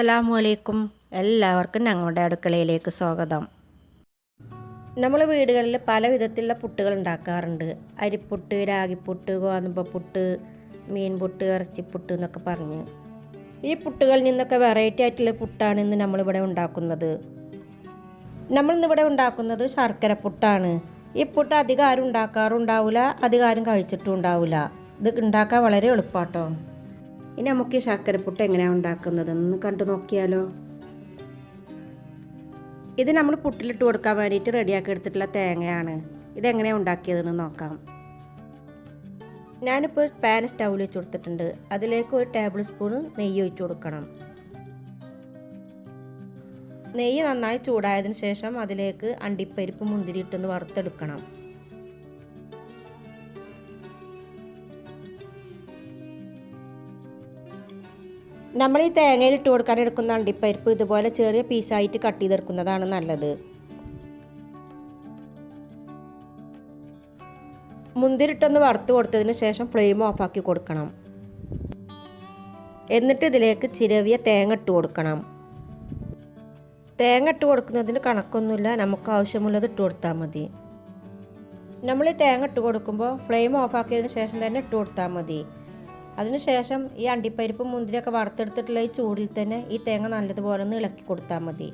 അസ്സലാമു അലൈക്കും. എല്ലാവർക്കും ഞങ്ങളുടെ അടുക്കളയിലേക്ക് സ്വാഗതം. നമ്മൾ വീടുകളിൽ പല വിധത്തിലുള്ള പുട്ടുകൾ ഉണ്ടാക്കാറുണ്ട്. അരിപ്പുട്ട് രാഗിപ്പുട്ട് ഗോതമ്പപ്പുട്ട് മീൻപുട്ട് ഇറച്ചിപ്പുട്ട് എന്നൊക്കെ പറഞ്ഞ്. ഈ പുട്ടുകളിൽ നിന്നൊക്കെ വെറൈറ്റി ആയിട്ടുള്ള പുട്ടാണ് ഇന്ന് നമ്മളിവിടെ ഉണ്ടാക്കുന്നത്. നമ്മളിന്നിവിടെ ഉണ്ടാക്കുന്നത് ശർക്കര പുട്ടാണ്. ഈ പുട്ട് അധികം ആരും ഉണ്ടാക്കാറുണ്ടാവില്ല അധികം ആരും കഴിച്ചിട്ടും ഉണ്ടാവില്ല ഇത് ഉണ്ടാക്കാൻ വളരെ എളുപ്പാട്ടോ. ഇനി നമുക്ക് ഈ ശർക്കരപ്പുട്ട് എങ്ങനെയാണ് ഉണ്ടാക്കുന്നതെന്ന് കണ്ടു നോക്കിയാലോ? ഇത് നമ്മൾ പുട്ടിലിട്ട് കൊടുക്കാൻ വേണ്ടിയിട്ട് റെഡിയാക്കി എടുത്തിട്ടുള്ള തേങ്ങയാണ്. ഇതെങ്ങനെയാണ് ഉണ്ടാക്കിയതെന്ന് നോക്കാം. ഞാനിപ്പോൾ പാൻ സ്റ്റൗവിൽ വെച്ച് കൊടുത്തിട്ടുണ്ട്. അതിലേക്ക് ഒരു ടേബിൾ സ്പൂൺ നെയ്യ് ഒഴിച്ച് കൊടുക്കണം. നെയ്യ് നന്നായി ചൂടായതിന് ശേഷം അതിലേക്ക് അണ്ടിപ്പരിപ്പ് മുന്തിരി ഇട്ടൊന്ന് വറുത്തെടുക്കണം. നമ്മൾ ഈ തേങ്ങയിൽ ഇട്ട് കൊടുക്കാൻ എടുക്കുന്ന അണ്ടിപ്പരിപ്പ് ഇതുപോലെ ചെറിയ പീസായിട്ട് കട്ട് ചെയ്തെടുക്കുന്നതാണ് നല്ലത്. മുന്തിരിട്ടൊന്ന് വറുത്ത് കൊടുത്തതിന് ശേഷം ഫ്ലെയിം ഓഫാക്കി കൊടുക്കണം. എന്നിട്ട് ഇതിലേക്ക് ചിരവിയ തേങ്ങ ഇട്ട് കൊടുക്കണം. തേങ്ങ ഇട്ട് കൊടുക്കുന്നതിന് കണക്കൊന്നുമില്ല നമുക്ക് ആവശ്യമുള്ളത് ഇട്ട് കൊടുത്താൽ മതി. നമ്മൾ ഈ തേങ്ങ ഇട്ട് കൊടുക്കുമ്പോൾ ഫ്ലെയിം ഓഫാക്കിയതിന് ശേഷം തന്നെ ഇട്ട് കൊടുത്താൽ മതി. അതിനുശേഷം ഈ അണ്ടിപ്പരിപ്പും മുന്തിരിയൊക്കെ വറുത്തെടുത്തിട്ടുള്ള ഈ ചൂടിൽ തന്നെ ഈ തേങ്ങ നല്ലതുപോലെ ഒന്ന് ഇളക്കി കൊടുത്താൽ മതി.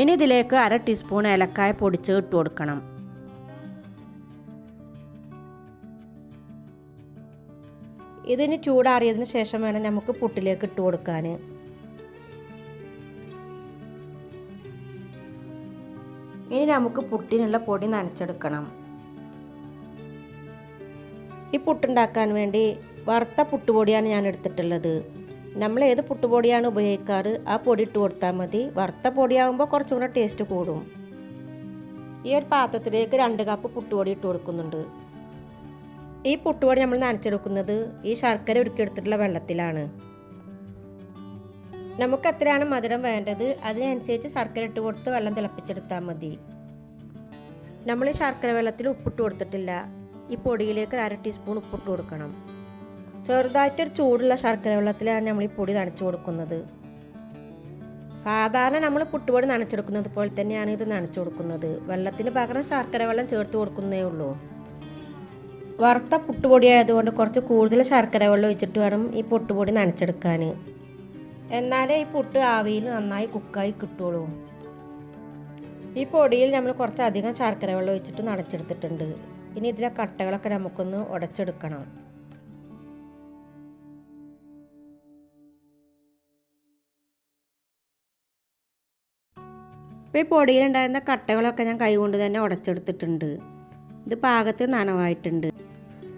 ഇനി ഇതിലേക്ക് അര ടീസ്പൂൺ ഏലക്കായ പൊടിച്ച് ഇട്ട് കൊടുക്കണം. ഇതിന് ചൂടാറിയതിന് ശേഷം വേണം നമുക്ക് പുട്ടിലേക്ക് ഇട്ട് കൊടുക്കാൻ. ഇനി നമുക്ക് പുട്ടിനുള്ള പൊടി നനച്ചെടുക്കണം. ഈ പുട്ടുണ്ടാക്കാൻ വേണ്ടി വറുത്ത പുട്ടുപൊടിയാണ് ഞാൻ എടുത്തിട്ടുള്ളത്. നമ്മൾ ഏത് പുട്ടുപൊടിയാണ് ഉപയോഗിക്കാറ്? ആ പൊടി ഇട്ട് കൊടുത്താൽ മതി. വറുത്ത പൊടിയാകുമ്പോൾ കുറച്ചും കൂടെ ടേസ്റ്റ് കൂടും. ഈ ഒരു പാത്രത്തിലേക്ക് രണ്ട് കപ്പ് പുട്ടുപൊടി ഇട്ട് കൊടുക്കുന്നുണ്ട്. ഈ പുട്ടുപൊടി നമ്മൾ നനച്ചെടുക്കുന്നത് ഈ ശർക്കര ഉരുക്കിയെടുത്തിട്ടുള്ള വെള്ളത്തിലാണ്. നമുക്ക് എത്രയാണ് മധുരം വേണ്ടത്? അതിനനുസരിച്ച് ശർക്കര ഇട്ട് കൊടുത്ത് വെള്ളം തിളപ്പിച്ചെടുത്താൽ മതി. നമ്മൾ ഈ ശർക്കര വെള്ളത്തിൽ ഉപ്പിട്ട് കൊടുത്തിട്ടില്ല. ഈ പൊടിയിലേക്ക് അര ടീസ്പൂൺ ഉപ്പിട്ട് കൊടുക്കണം. ചെറുതായിട്ടൊരു ചൂടുള്ള ശർക്കര വെള്ളത്തിലാണ് നമ്മൾ ഈ പൊടി നനച്ചു കൊടുക്കുന്നത്. സാധാരണ നമ്മൾ പുട്ടുപൊടി നനച്ചെടുക്കുന്നത് പോലെ തന്നെയാണ് ഇത് നനച്ചു കൊടുക്കുന്നത്. വെള്ളത്തിന് പകരം ശർക്കര വെള്ളം ചേർത്ത് കൊടുക്കുന്നേ ഉള്ളൂ. വറുത്ത പുട്ടുപൊടി ആയതുകൊണ്ട് കുറച്ച് കൂടുതൽ ശർക്കര വെള്ളം ഒഴിച്ചിട്ട് വേണം ഈ പുട്ടുപൊടി നനച്ചെടുക്കാൻ. എന്നാലേ ഈ പുട്ട് ആവിയിൽ നന്നായി കുക്കായി കിട്ടുള്ളൂ. ഈ പൊടിയിൽ നമ്മൾ കുറച്ചധികം ശർക്കര വെള്ളം ഒഴിച്ചിട്ട് നനച്ചെടുത്തിട്ടുണ്ട്. ഇനി ഇതിലെ കട്ടകളൊക്കെ നമുക്കൊന്ന് ഉടച്ചെടുക്കണം. ഇപ്പോൾ ഈ പൊടിയിലുണ്ടായിരുന്ന കട്ടകളൊക്കെ ഞാൻ കൈകൊണ്ട് തന്നെ ഉടച്ചെടുത്തിട്ടുണ്ട്. ഇത് പാകത്തിൽ നനവായിട്ടുണ്ട്.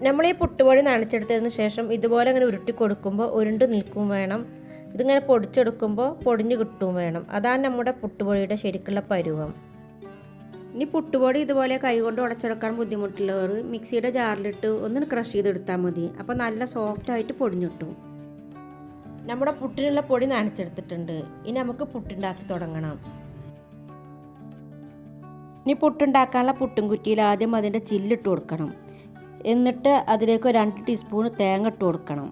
നമ്മൾ ഈ പുട്ടുപൊടി നനച്ചെടുത്തതിന് ശേഷം ഇതുപോലെ ഇങ്ങനെ ഉരുട്ടി കൊടുക്കുമ്പോൾ ഉരുണ്ട് നിൽക്കും വേണം. ഇതിങ്ങനെ പൊടിച്ചെടുക്കുമ്പോൾ പൊടിഞ്ഞ് കിട്ടും വേണം. അതാണ് നമ്മുടെ പുട്ടുപൊടിയുടെ ശരിക്കുള്ള പരുവം. ഇനി പുട്ടുപൊടി ഇതുപോലെ കൈകൊണ്ട് ഉടച്ചെടുക്കാൻ ബുദ്ധിമുട്ടുള്ളവർ മിക്സിയുടെ ജാറിലിട്ട് ഒന്ന് ക്രഷ് ചെയ്തെടുത്താൽ മതി. അപ്പോൾ നല്ല സോഫ്റ്റായിട്ട് പൊടിഞ്ഞിട്ടും നമ്മുടെ പുട്ടിനുള്ള പൊടി നനച്ചെടുത്തിട്ടുണ്ട്. ഇനി നമുക്ക് പുട്ടുണ്ടാക്കി തുടങ്ങണം. ഇനി പുട്ടുണ്ടാക്കാനുള്ള പുട്ടും കുറ്റിയിൽ ആദ്യം അതിന്റെ ചില്ലിട്ട് കൊടുക്കണം. എന്നിട്ട് അതിലേക്ക് രണ്ട് ടീസ്പൂൺ തേങ്ങ ഇട്ട് കൊടുക്കണം.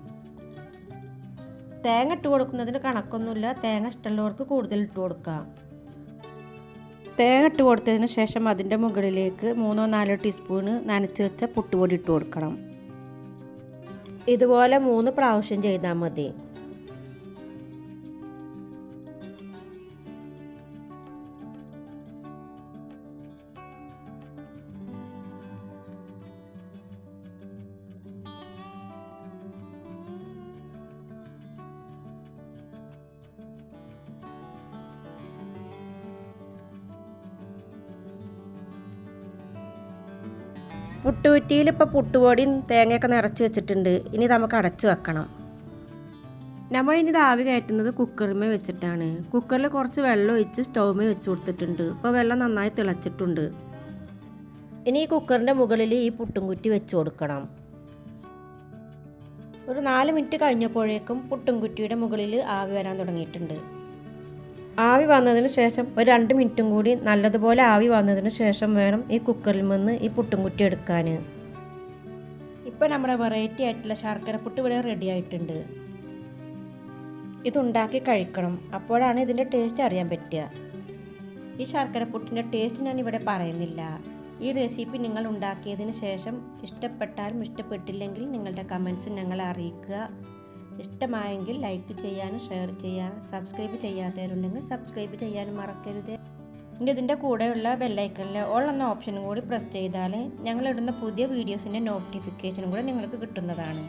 തേങ്ങ ഇട്ട് കൊടുക്കുന്നതിന് കണക്കൊന്നുമില്ല. തേങ്ങ ഇഷ്ടമുള്ളവർക്ക് കൂടുതൽ ഇട്ട് കൊടുക്കാം. തേങ്ങ ഇട്ട് കൊടുത്തതിന് ശേഷം അതിന്റെ മുകളിലേക്ക് മൂന്നോ നാലോ ടീസ്പൂണ് നനച്ച് വെച്ച പുട്ടുപൊടി ഇട്ട് കൊടുക്കണം. ഇതുപോലെ മൂന്ന് പ്രാവശ്യം ചെയ്താൽ മതി. പുട്ടുകുറ്റിയിൽ ഇപ്പോൾ പുട്ടുപൊടിയും തേങ്ങയൊക്കെ നിറച്ച് വെച്ചിട്ടുണ്ട്. ഇനി നമുക്ക് അടച്ചു വെക്കണം. നമ്മൾ ഇനി ആവി കയറ്റുന്നത് കുക്കറിമേ വെച്ചിട്ടാണ്. കുക്കറിൽ കുറച്ച് വെള്ളം ഒഴിച്ച് സ്റ്റൗമേ വെച്ച് കൊടുത്തിട്ടുണ്ട്. ഇപ്പോൾ വെള്ളം നന്നായി തിളച്ചിട്ടുണ്ട്. ഇനി ഈ കുക്കറിന്റെ മുകളിൽ ഈ പുട്ടും കുറ്റി വെച്ച് കൊടുക്കണം. ഒരു നാല് മിനിറ്റ് കഴിഞ്ഞപ്പോഴേക്കും പുട്ടും കുറ്റിയുടെ മുകളിൽ ആവി വരാൻ തുടങ്ങിയിട്ടുണ്ട്. ആവി വന്നതിന് ശേഷം ഒരു രണ്ട് മിനിറ്റും കൂടി നല്ലതുപോലെ ആവി വന്നതിന് ശേഷം വേണം ഈ കുക്കറിൽ നിന്ന് ഈ പുട്ടും കുറ്റി എടുക്കാൻ. ഇപ്പോൾ നമ്മുടെ വെറൈറ്റി ആയിട്ടുള്ള ശർക്കര പുട്ട് ഇവിടെ റെഡി ആയിട്ടുണ്ട്. ഇതുണ്ടാക്കി കഴിക്കണം. അപ്പോഴാണ് ഇതിന്റെ ടേസ്റ്റ് അറിയാൻ പറ്റുക. ഈ ശർക്കര പുട്ടിന്റെ ടേസ്റ്റ് ഞാൻ ഇവിടെ പറയുന്നില്ല. ഈ റെസിപ്പി നിങ്ങൾ ഉണ്ടാക്കിയതിന് ശേഷം ഇഷ്ടപ്പെട്ടാലും ഇഷ്ടപ്പെട്ടില്ലെങ്കിൽ നിങ്ങളുടെ കമൻസ് ഞങ്ങളെ അറിയിക്കുക. ഇഷ്ടമായെങ്കിൽ ലൈക്ക് ചെയ്യാനും ഷെയർ ചെയ്യാനും സബ്സ്ക്രൈബ് ചെയ്യാത്തവരുണ്ടെങ്കിൽ സബ്സ്ക്രൈബ് ചെയ്യാനും മറക്കരുത്. ഇനി ഇതിന്റെ കൂടെയുള്ള ബെല്ലൈക്കണിൽ ഓൾ എന്ന ഓപ്ഷനും കൂടി പ്രസ് ചെയ്താൽ ഞങ്ങളിടുന്ന പുതിയ വീഡിയോസിന്റെ നോട്ടിഫിക്കേഷനും കൂടെ നിങ്ങൾക്ക് കിട്ടുന്നതാണ്.